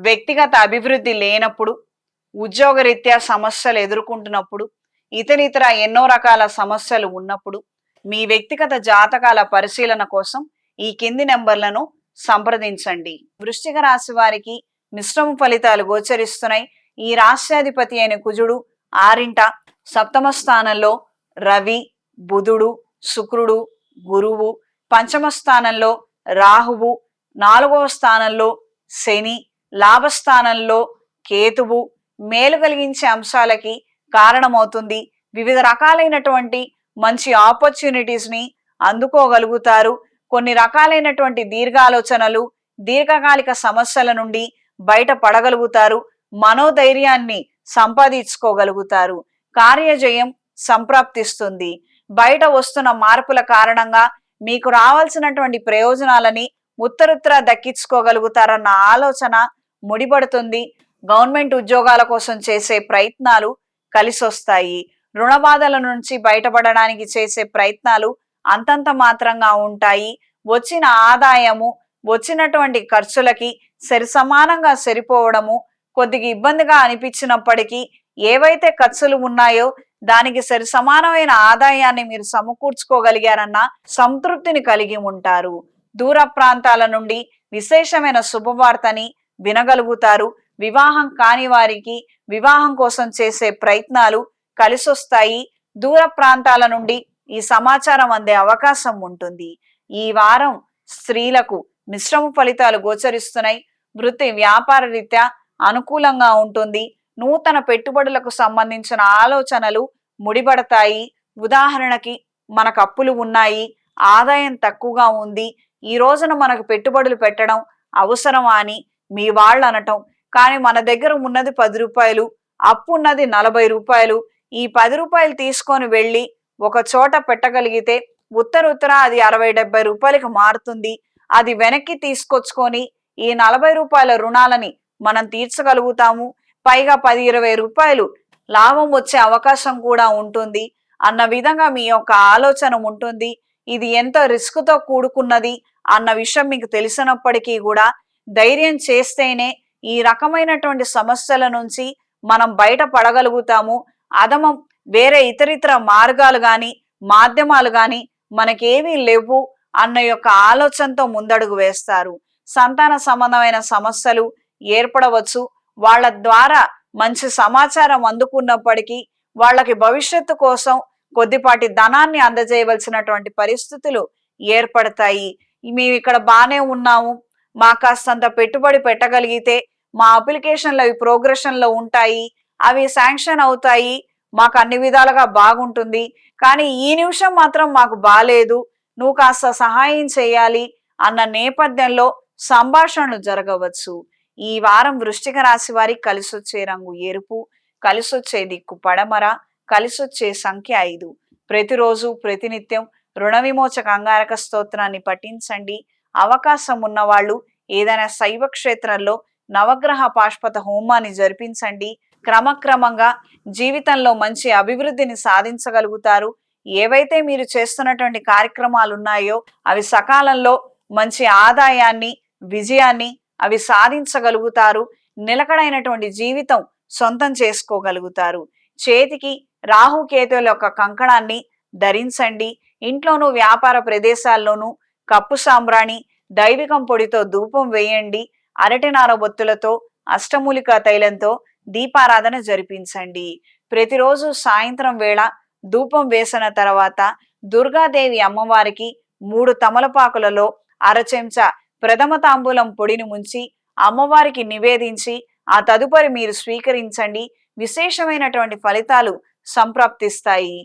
వ్యక్తిగత అభివృద్ధి లేనప్పుడు ఉద్యోగరీత్యా సమస్యలు ఎదుర్కొంటున్నప్పుడు ఇతరితర ఎన్నో రకాల సమస్యలు ఉన్నప్పుడు మీ వ్యక్తిగత జాతకాల పరిశీలన కోసం ఈ కింది నెంబర్లను సంప్రదించండి. వృశ్చిక రాశి వారికి మిశ్రమ ఫలితాలు గోచరిస్తున్నాయి. ఈ రాశ్యాధిపతి అయిన కుజుడు ఆరింట సప్తమ స్థానంలో రవి బుధుడు శుక్రుడు గురువు పంచమ స్థానంలో రాహువు నాలుగవ స్థానంలో శని లాభస్థానంలో కేతువు మేలు కలిగించే అంశాలకి కారణమవుతుంది. వివిధ రకాలైనటువంటి మంచి ఆపర్చునిటీస్ని అందుకోగలుగుతారు. కొన్ని రకాలైనటువంటి దీర్ఘాలోచనలు దీర్ఘకాలిక సమస్యల నుండి బయట పడగలుగుతారు మనోధైర్యాన్ని సంపాదించుకోగలుగుతారు. కార్యజయం సంప్రాప్తిస్తుంది. బయట వస్తున్న మార్పుల కారణంగా మీకు రావాల్సినటువంటి ప్రయోజనాలని ఉత్తరుత్తర దక్కించుకోగలుగుతారన్న ఆలోచన ముడిపడుతుంది. గవర్నమెంట్ ఉద్యోగాల కోసం చేసే ప్రయత్నాలు కలిసొస్తాయి. రుణ బాధల నుంచి బయటపడడానికి చేసే ప్రయత్నాలు అంతంత మాత్రంగా ఉంటాయి. వచ్చిన ఆదాయము వచ్చినటువంటి ఖర్చులకి సరి సమానంగా సరిపోవడము కొద్దిగా ఇబ్బందిగా అనిపించినప్పటికీ ఏవైతే ఖర్చులు ఉన్నాయో దానికి సరి సమానమైన ఆదాయాన్ని మీరు సమకూర్చుకోగలిగారన్న సంతృప్తిని కలిగి ఉంటారు. దూర ప్రాంతాల నుండి విశేషమైన శుభవార్తని వినగలుగుతారు. వివాహం కాని వారికి వివాహం కోసం చేసే ప్రయత్నాలు కలిసొస్తాయి. దూర ప్రాంతాల నుండి ఈ సమాచారం అందే అవకాశం ఉంటుంది. ఈ వారం స్త్రీలకు మిశ్రమ ఫలితాలు గోచరిస్తున్నాయి. వృత్తి వ్యాపార రీత్యా అనుకూలంగా ఉంటుంది. నూతన పెట్టుబడులకు సంబంధించిన ఆలోచనలు ముడిపడతాయి. ఉదాహరణకి మనకు అప్పులు ఉన్నాయి. ఆదాయం తక్కువగా ఉంది. ఈ రోజున మనకు పెట్టుబడులు పెట్టడం అవసరమా అని మీ వాళ్ళు అనటం. కానీ మన దగ్గర ఉన్నది పది రూపాయలు అప్పు ఉన్నది నలభై రూపాయలు. ఈ పది రూపాయలు తీసుకొని వెళ్ళి ఒక చోట పెట్టగలిగితే ఉత్తర అది అరవై డెబ్బై రూపాయలకి మారుతుంది. అది వెనక్కి తీసుకొచ్చుకొని ఈ నలభై రూపాయల రుణాలని మనం తీర్చగలుగుతాము. పైగా పది ఇరవై రూపాయలు లాభం వచ్చే అవకాశం కూడా ఉంటుంది. అన్న విధంగా మీ యొక్క ఆలోచన ఉంటుంది. ఇది ఎంతో రిస్క్తో కూడుకున్నది అన్న విషయం మీకు తెలిసినప్పటికీ కూడా ధైర్యం చేస్తేనే ఈ రకమైనటువంటి సమస్యల నుంచి మనం బయట పడగలుగుతాము. అదమం వేరే ఇతరితర మార్గాలు కానీ మాధ్యమాలు కానీ మనకేమీ లేవు అన్న యొక్క ఆలోచనతో ముందడుగు వేస్తారు. సంతాన సంబంధమైన సమస్యలు ఏర్పడవచ్చు. వాళ్ళ ద్వారా మంచి సమాచారం అందుకున్నప్పటికీ వాళ్ళకి భవిష్యత్తు కోసం కొద్దిపాటి ధనాన్ని అందజేయవలసినటువంటి పరిస్థితులు ఏర్పడతాయి. మేము ఇక్కడ బాగానే ఉన్నాము. మా కాస్తంత పెట్టుబడి పెట్టగలిగితే మా అప్లికేషన్లు అవి ప్రోగ్రెషన్లో ఉంటాయి అవి శాంక్షన్ అవుతాయి మాకు అన్ని విధాలుగా బాగుంటుంది. కానీ ఈ నిమిషం మాత్రం మాకు బాలేదు నువ్వు కాస్త సహాయం చేయాలి అన్న నేపథ్యంలో సంభాషణలు జరగవచ్చు. ఈ వారం వృష్టిక రాశి వారికి కలిసొచ్చే రంగు ఎరుపు కలిసొచ్చే దిక్కు పడమర కలిసొచ్చే సంఖ్య ఐదు. ప్రతిరోజు ప్రతినిత్యం రుణ విమోచక అంగారక స్తోత్రాన్ని పఠించండి. అవకాశం ఉన్నవాళ్ళు ఏదైనా శైవ క్షేత్రంలో నవగ్రహ పాష్పత హోమాన్ని జరిపించండి. క్రమక్రమంగా జీవితంలో మంచి అభివృద్ధిని సాధించగలుగుతారు. ఏవైతే మీరు చేస్తున్నటువంటి కార్యక్రమాలు ఉన్నాయో అవి సకాలంలో మంచి ఆదాయాన్ని విజయాన్ని అవి సాధించగలుగుతారు. నిలకడైనటువంటి జీవితం సొంతం చేసుకోగలుగుతారు. చేతికి రాహుకేతువుల యొక్క కంకణాన్ని ధరించండి. ఇంట్లోనూ వ్యాపార ప్రదేశాల్లోనూ కప్పు సాంబ్రాణి దైవికం పొడితో ధూపం వేయండి. అరటినార బొత్తులతో అష్టమూలికా తైలంతో దీపారాధన జరిపించండి. ప్రతిరోజు సాయంత్రం వేళ ధూపం వేసిన తర్వాత దుర్గాదేవి అమ్మవారికి మూడు తమలపాకులలో అరచెంచా ప్రథమ తాంబూలం పొడిని ముంచి అమ్మవారికి నివేదించి ఆ తదుపరి మీరు స్వీకరించండి. విశేషమైనటువంటి ఫలితాలు సంప్రాప్తిస్తాయి.